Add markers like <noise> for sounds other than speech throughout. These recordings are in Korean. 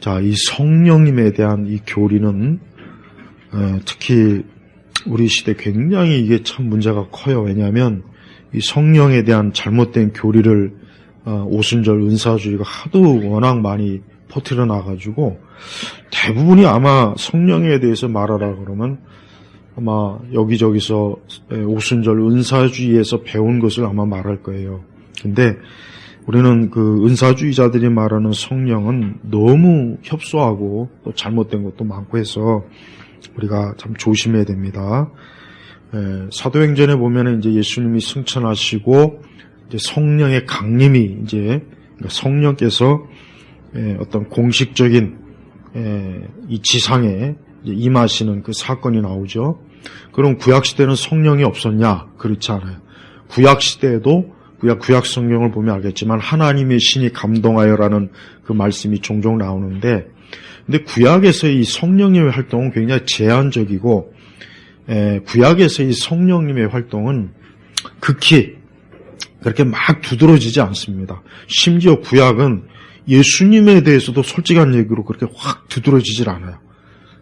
자, 이 성령님에 대한 이 교리는 어, 특히 우리 시대 굉장히 이게 참 문제가 커요. 왜냐하면 이 성령에 대한 잘못된 교리를 어, 오순절 은사주의가 하도 워낙 많이 퍼뜨려 놔가지고 대부분이 아마 성령에 대해서 말하라 그러면 아마 여기저기서 에, 오순절 은사주의에서 배운 것을 아마 말할 거예요. 근데 우리는 그 은사주의자들이 말하는 성령은 너무 협소하고 또 잘못된 것도 많고 해서 우리가 참 조심해야 됩니다. 에, 사도행전에 보면은 이제 예수님이 승천하시고 이제 성령의 강림이 이제 그러니까 성령께서 에, 어떤 공식적인 에, 이 지상에 임하시는 그 사건이 나오죠. 그럼 구약 시대는 성령이 없었냐? 그렇지 않아요. 구약 시대에도 구약 구약 성경을 보면 알겠지만 하나님의 신이 감동하여라는 그 말씀이 종종 나오는데 근데 구약에서의 이 성령님의 활동은 굉장히 제한적이고 에, 구약에서의 이 성령님의 활동은 극히 그렇게 막 두드러지지 않습니다. 심지어 구약은 예수님에 대해서도 솔직한 얘기로 그렇게 확 두드러지질 않아요.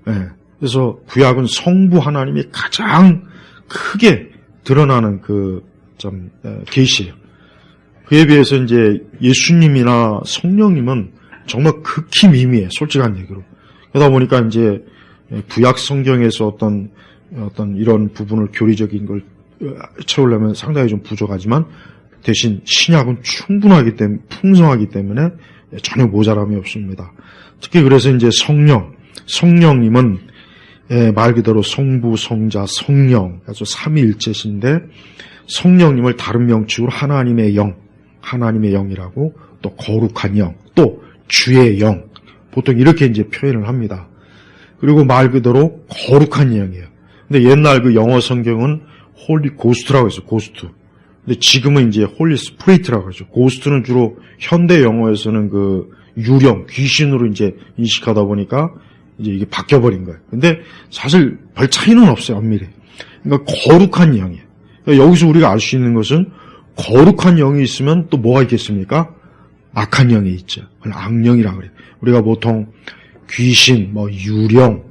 예, 그래서 구약은 성부 하나님이 가장 크게 드러나는 그좀 계시예요. 그에 비해서 이제 예수님이나 성령님은 정말 극히 미미해 솔직한 얘기로. 그러다 보니까 이제 구약 성경에서 어떤 어떤 이런 부분을 교리적인 걸 채우려면 상당히 좀 부족하지만 대신 신약은 충분하기 때문에 풍성하기 때문에 전혀 모자람이 없습니다. 특히 그래서 이제 성령, 성령님은 말 그대로 성부, 성자, 성령, 아주 삼위일체신데 성령님을 다른 명칭으로 하나님의 영, 하나님의 영이라고 또 거룩한 영, 또 주의 영, 보통 이렇게 이제 표현을 합니다. 그리고 말 그대로 거룩한 영이에요. 근데 옛날 그 영어 성경은 홀리 고스트라고 했어요. 고스트. 근데 지금은 이제 홀리 스프리트라고 하죠. 고스트는 주로 현대 영어에서는 그 유령, 귀신으로 이제 인식하다 보니까 이제 이게 바뀌어버린 거예요. 근데 사실 별 차이는 없어요, 엄밀히. 그러니까 거룩한 영이에요. 그러니까 여기서 우리가 알 수 있는 것은 거룩한 영이 있으면 또 뭐가 있겠습니까? 악한 영이 있죠. 악령이라 그래요. 우리가 보통 귀신, 뭐 유령,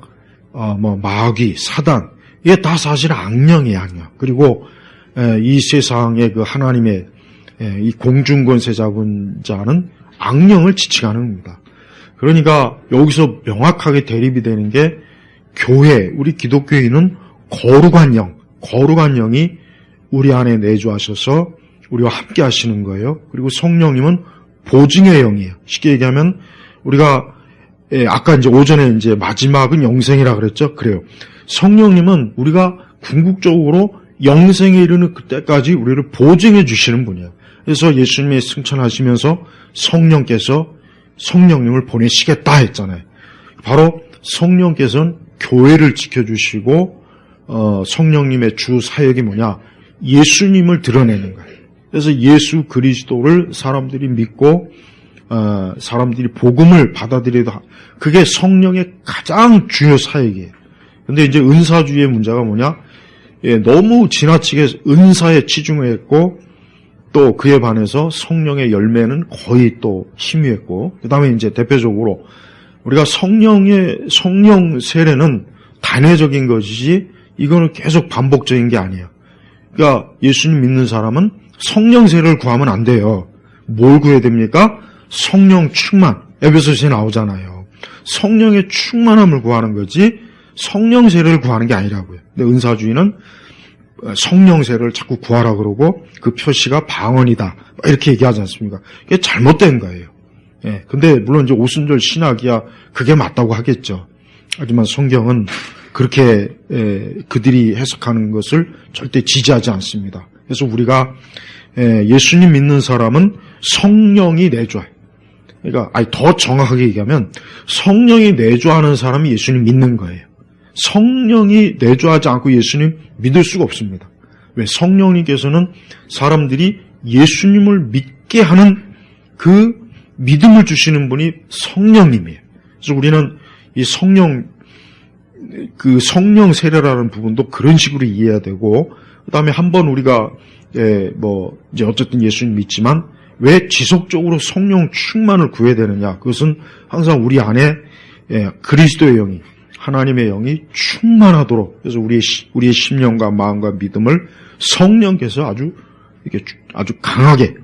어, 뭐 마귀, 사단 이게 다 사실 악령이에요, 악령. 그리고 에, 이 세상의 그 하나님의 에, 이 공중권세 잡은 자는 악령을 지칭하는 겁니다. 그러니까 여기서 명확하게 대립이 되는 게 교회, 우리 기독교인은 거룩한 영, 거룩한 영이 우리 안에 내주하셔서 우리와 함께 하시는 거예요. 그리고 성령님은 보증의 영이에요. 쉽게 얘기하면 우리가 예, 아까 이제 오전에 이제 마지막은 영생이라 그랬죠. 그래요. 성령님은 우리가 궁극적으로 영생에 이르는 그때까지 우리를 보증해 주시는 분이에요. 그래서 예수님이 승천하시면서 성령께서 성령님을 보내시겠다 했잖아요. 바로 성령께서는 교회를 지켜주시고 어, 성령님의 주 사역이 뭐냐? 예수님을 드러내는 거예요. 그래서 예수 그리스도를 사람들이 믿고 어, 사람들이 복음을 받아들여도 그게 성령의 가장 중요 사역이에요. 근데 이제 은사주의의 문제가 뭐냐? 예, 너무 지나치게 은사에 치중했고 또 그에 반해서 성령의 열매는 거의 또 희미했고 그 다음에 이제 대표적으로 우리가 성령의 성령 세례는 단회적인 것이지 이거는 계속 반복적인 게 아니에요. 그러니까 예수님 믿는 사람은 성령 세례를 구하면 안 돼요. 뭘 구해야 됩니까? 성령 충만. 에베소서에 나오잖아요. 성령의 충만함을 구하는 거지 성령 세례를 구하는 게 아니라고요. 근데 은사주의는 성령 세례를 자꾸 구하라 그러고 그 표시가 방언이다. 이렇게 얘기하지 않습니까? 이게 잘못된 거예요. 예. 근데 물론 이제 오순절 신학이야 그게 맞다고 하겠죠. 하지만 성경은 그렇게 예, 그들이 해석하는 것을 절대 지지하지 않습니다. 그래서 우리가 예, 예수님 믿는 사람은 성령이 내줘요. 그러니까 아니 더 정확하게 얘기하면 성령이 내주하는 사람이 예수님 믿는 거예요. 성령이 내주하지 않고 예수님 믿을 수가 없습니다. 왜 성령님께서는 사람들이 예수님을 믿게 하는 그 믿음을 주시는 분이 성령님이에요. 그래서 우리는 이 성령 그 성령 세례라는 부분도 그런 식으로 이해해야 되고 그다음에 한번 우리가 예, 뭐 이제 어쨌든 예수님 믿지만 왜 지속적으로 성령 충만을 구해야 되느냐? 그것은 항상 우리 안에 예, 그리스도의 영이 하나님의 영이 충만하도록 그래서 우리의 시- 우리의 심령과 마음과 믿음을 성령께서 아주 이렇게 주- 아주 강하게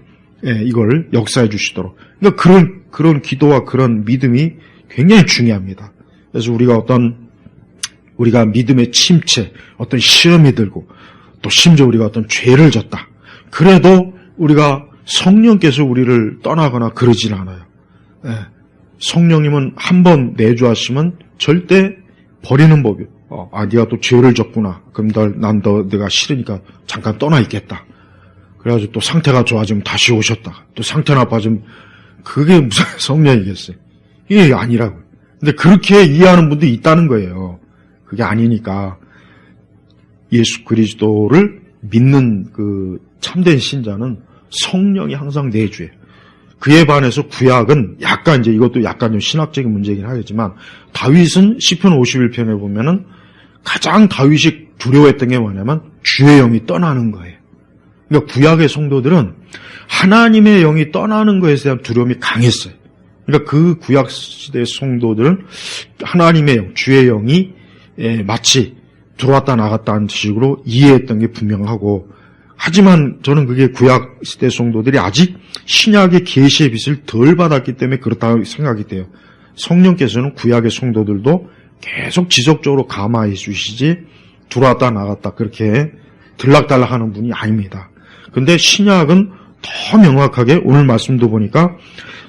예, 이걸 역사해 주시도록 그러니까 그런 그런 기도와 그런 믿음이 굉장히 중요합니다. 그래서 우리가 어떤 우리가 믿음의 침체, 어떤 시험이 들고 또 심지어 우리가 어떤 죄를 졌다. 그래도 우리가 성령께서 우리를 떠나거나 그러질 않아요. 예. 성령님은 한 번 내주하시면 절대 버리는 법이요. 어, 아, 네가 또 죄를 졌구나. 그럼 난너 내가 싫으니까 잠깐 떠나 있겠다. 그래가지고 또 상태가 좋아지면 다시 오셨다. 또 상태 나빠지면 그게 무슨 <laughs> 성령이겠어요. 이게 아니라고요. 근데 그렇게 이해하는 분도 있다는 거예요. 그게 아니니까 예수 그리스도를 믿는 그 참된 신자는 성령이 항상 내주예요. 그에 반해서 구약은 약간 이제 이것도 약간 좀 신학적인 문제이긴 하겠지만 다윗은 시편 51편에 보면은 가장 다윗이 두려워했던 게 뭐냐면 주의 영이 떠나는 거예요. 그러니까 구약의 성도들은 하나님의 영이 떠나는 것에 대한 두려움이 강했어요. 그러니까 그 구약 시대 성도들은 하나님의 영, 주의 영이 예, 마치 들어왔다 나갔다 하는 식으로 이해했던 게 분명하고 하지만 저는 그게 구약 시대 성도들이 아직 신약의 계시의 빛을 덜 받았기 때문에 그렇다고 생각이 돼요. 성령께서는 구약의 성도들도 계속 지속적으로 감화해 주시지 들어왔다 나갔다 그렇게 들락달락 하는 분이 아닙니다. 근데 신약은 더 명확하게 오늘 말씀도 보니까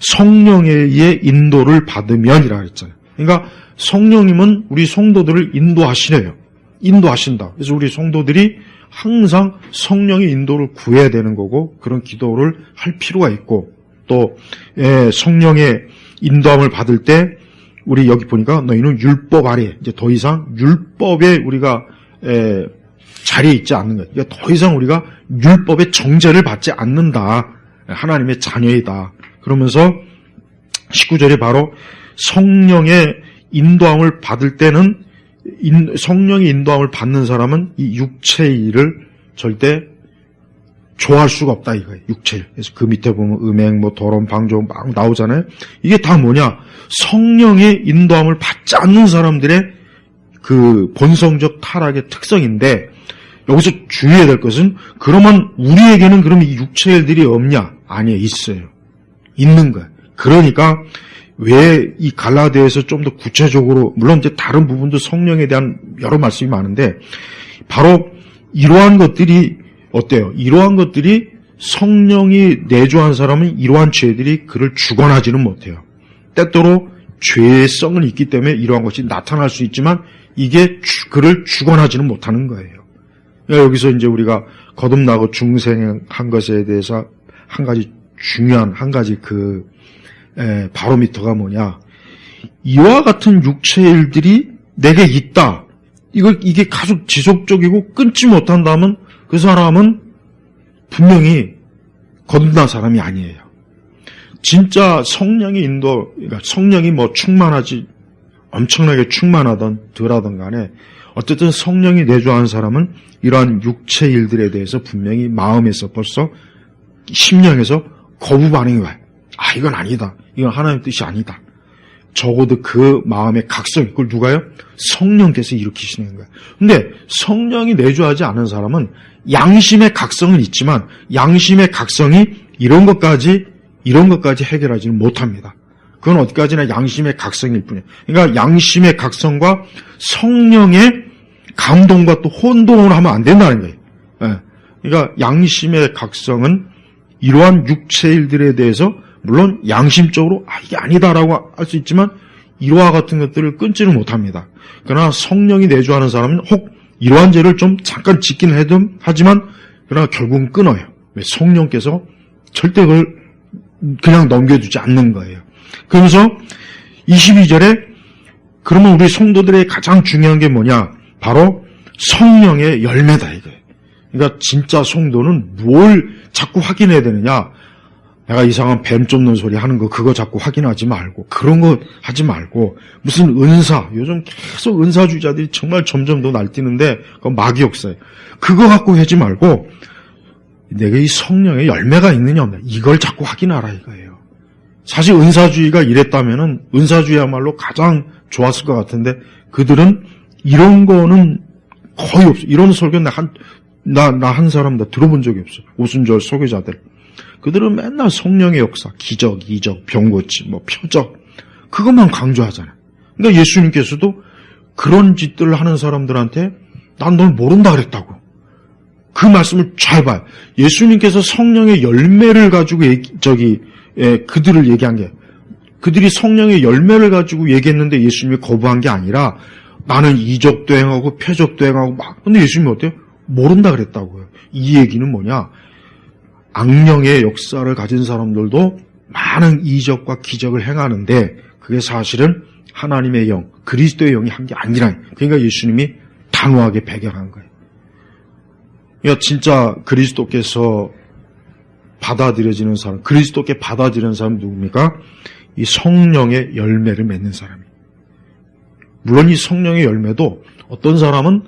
성령의 인도를 받으면이라 했잖아요. 그러니까 성령님은 우리 성도들을 인도하시래요. 인도하신다. 그래서 우리 성도들이 항상 성령의 인도를 구해야 되는 거고 그런 기도를 할 필요가 있고 또 예, 성령의 인도함을 받을 때 우리 여기 보니까 너희는 율법 아래 이제 더 이상 율법에 우리가 에, 자리에 있지 않는 거예요. 그러니까 더 이상 우리가 율법의 정죄를 받지 않는다. 하나님의 자녀이다. 그러면서 19절에 바로 성령의 인도함을 받을 때는 인- 성령의 인도함을 받는 사람은 이 육체의 일을 절대 좋아할 수가 없다 이거예요. 육체. 그래서 그 밑에 보면 음행, 뭐 더러운 방종 막 나오잖아요. 이게 다 뭐냐? 성령의 인도함을 받지 않는 사람들의 그 본성적 타락의 특성인데 여기서 주의해야 될 것은 그러면 우리에게는 그럼 이 육체 일들이 없냐? 아니에요. 있어요. 있는 거예요. 그러니까 왜 이 갈라디아에서 좀 더 구체적으로 물론 이제 다른 부분도 성령에 대한 여러 말씀이 많은데 바로 이러한 것들이 어때요? 이러한 것들이 성령이 내주한 사람은 이러한 죄들이 그를 주관하지는 못해요. 때때로 죄의 성은 있기 때문에 이러한 것이 나타날 수 있지만 이게 주- 그를 주관하지는 못하는 거예요. 그러니까 여기서 이제 우리가 거듭나고 중생한 것에 대해서 한 가지 중요한 한 가지 그 에, 바로미터가 뭐냐? 이와 같은 육체의 일들이 내게 있다. 이걸 이게 계속 지속적이고 끊지 못한다면 그 사람은 분명히 거듭난 사람이 아니에요. 진짜 성령의 인도, 그러니까 성령이 뭐 충만하지 엄청나게 충만하던 덜하던 간에 어쨌든 성령이 내주한 사람은 이러한 육체 일들에 대해서 분명히 마음에서 벌써 심령에서 거부 반응이 와요. 아 이건 아니다. 이건 하나님 뜻이 아니다. 적어도 그 마음의 각성 그걸 누가요? 성령께서 일으키시는 거예요. 근데 성령이 내주하지 않은 사람은 양심의 각성은 있지만 양심의 각성이 이런 것까지 이런 것까지 해결하지는 못합니다. 그건 어디까지나 양심의 각성일 뿐이에요. 그러니까 양심의 각성과 성령의 감동과 또 혼동을 하면 안 된다는 거예요. 예. 그러니까 양심의 각성은 이러한 육체 일들에 대해서 물론 양심적으로 아 이게 아니다라고 할 수 있지만 이러한 같은 것들을 끊지는 못합니다. 그러나 성령이 내주하는 사람은 혹 이러한 죄를 좀 잠깐 짓긴 해도 하지만 그러나 결국은 끊어요. 왜 성령께서 절대 그걸 그냥 넘겨주지 않는 거예요. 그러면서 22절에 그러면 우리 성도들의 가장 중요한 게 뭐냐? 바로 성령의 열매다 이거예요. 그러니까 진짜 성도는 뭘 자꾸 확인해야 되느냐? 내가 이상한 뱀 쫓는 소리 하는 거 그거 자꾸 확인하지 말고 그런 거 하지 말고 무슨 은사 요즘 계속 은사주의자들이 정말 점점 더 날뛰는데 그건 마귀 역사예요. 그거 갖고 하지 말고 내게 이 성령의 열매가 있느냐 없느냐 이걸 자꾸 확인하라 이거예요. 사실 은사주의가 이랬다면은 은사주의야말로 가장 좋았을 것 같은데 그들은 이런 거는 거의 없어. 이런 설교 나 한 나 나 한 사람 다 들어본 적이 없어. 오순절 소개자들. 그들은 맨날 성령의 역사, 기적, 이적, 병고치, 뭐 표적 그것만 강조하잖아요. 그러니까 예수님께서도 그런 짓들을 하는 사람들한테 난 널 모른다 그랬다고. 그 말씀을 잘 봐요. 예수님께서 성령의 열매를 가지고 얘기- 저기 예, 그들을 얘기한 게 그들이 성령의 열매를 가지고 얘기했는데 예수님이 거부한 게 아니라 나는 이적도 행하고 표적도 행하고 막 근데 예수님이 어때요? 모른다 그랬다고요. 이 얘기는 뭐냐? 악령의 역사를 가진 사람들도 많은 이적과 기적을 행하는데 그게 사실은 하나님의 영, 그리스도의 영이 한 게 아니라 그러니까 예수님이 단호하게 배경한 거예요. 그러니까 진짜 그리스도께서 받아들여지는 사람, 그리스도께 받아들이는 사람 누굽니까? 이 성령의 열매를 맺는 사람이. 물론 이 성령의 열매도 어떤 사람은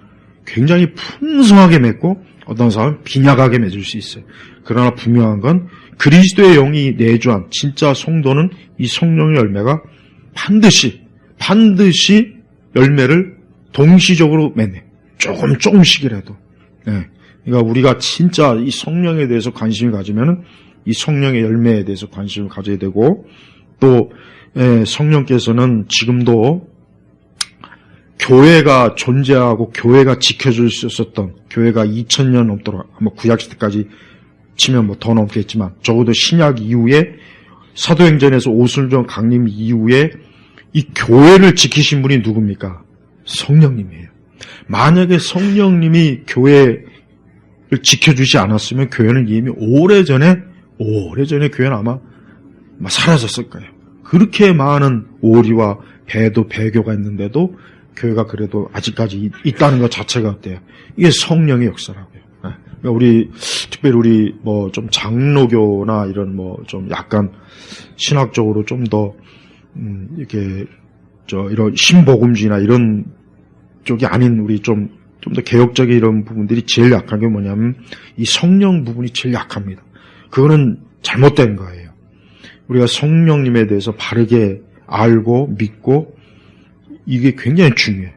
굉장히 풍성하게 맺고 어떤 사람은 빈약하게 맺을 수 있어요. 그러나 분명한 건 그리스도의 영이 내주한 진짜 성도는 이 성령의 열매가 반드시 반드시 열매를 동시적으로 맺네. 조금 조금씩이라도. 예. 그러니까 우리가 진짜 이 성령에 대해서 관심을 가지면은 이 성령의 열매에 대해서 관심을 가져야 되고 또 예, 성령께서는 지금도 교회가 존재하고 교회가 지켜줄 수 있었던 교회가 2000년 넘도록 아마 구약 시대까지 치면 뭐 더 넘겠지만 적어도 신약 이후에 사도행전에서 오순절 강림 이후에 이 교회를 지키신 분이 누굽니까? 성령님이에요. 만약에 성령님이 교회를 지켜주지 않았으면 교회는 이미 오래전에 오래전에 교회는 아마 사라졌을 거예요. 그렇게 많은 오리와 배도 배교가 있는데도 교회가 그래도 아직까지 있- 있다는 것 자체가 어때요? 이게 성령의 역사라고요. 예. 그러니까 우리 특별히 우리 뭐 좀 장로교나 이런 뭐 좀 약간 신학적으로 좀더 음, 이렇게 저 이런 신복음주의나 이런 쪽이 아닌 우리 좀 좀 더 개혁적인 이런 부분들이 제일 약한 게 뭐냐면 이 성령 부분이 제일 약합니다. 그거는 잘못된 거예요. 우리가 성령님에 대해서 바르게 알고 믿고 이게 굉장히 중요해.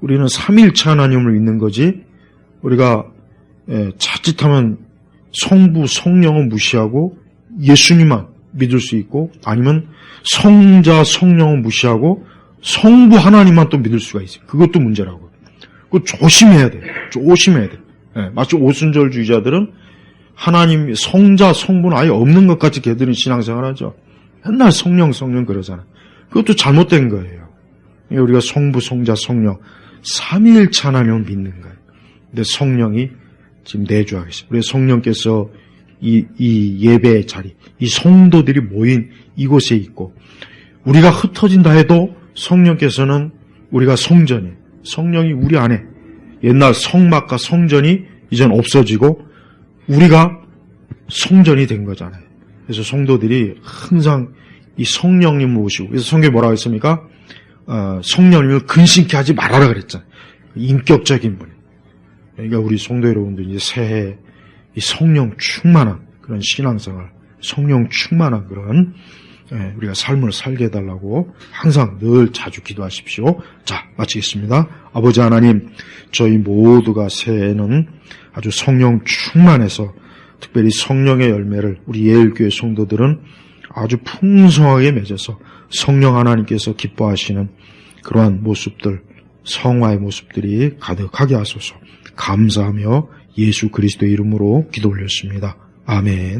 우리는 삼일체 하나님을 믿는 거지. 우리가 예, 자칫하면 성부, 성령은 무시하고 예수님만 믿을 수 있고 아니면 성자, 성령은 무시하고 성부 하나님만 또 믿을 수가 있어요. 그것도 문제라고. 그거 조심해야 돼. 조심해야 돼. 예, 마치 오순절주의자들은 하나님 성자, 성부는 아예 없는 것 같이 걔들은 신앙생활 하죠. 맨날 성령, 성령 그러잖아. 그것도 잘못된 거예요. 우리가 성부, 성자, 성령 삼위일체 하나님을 믿는 거예요. 근데 성령이 지금 내주하고 계세요. 우리 성령께서 이, 이 예배의 자리, 이 성도들이 모인 이곳에 있고 우리가 흩어진다 해도 성령께서는 우리가 성전이에요. 성령이 우리 안에 옛날 성막과 성전이 이젠 없어지고 우리가 성전이 된 거잖아요. 그래서 성도들이 항상 이 성령님을 모시고 그래서 성경에 뭐라고 했습니까? 어, 성령님을 근심케 하지 말아라 그랬잖아요. 인격적인 분. 그러니까 우리 성도 여러분들 이제 새해 이 성령 충만한 그런 신앙생활, 성령 충만한 그런 예, 우리가 삶을 살게 해달라고 항상 늘 자주 기도하십시오. 자, 마치겠습니다. 아버지 하나님, 저희 모두가 새해에는 아주 성령 충만해서 특별히 성령의 열매를 우리 예일교회 성도들은 아주 풍성하게 맺어서 성령 하나님께서 기뻐하시는 그러한 모습들, 성화의 모습들이 가득하게 하소서 감사하며 예수 그리스도의 이름으로 기도 올렸습니다. 아멘.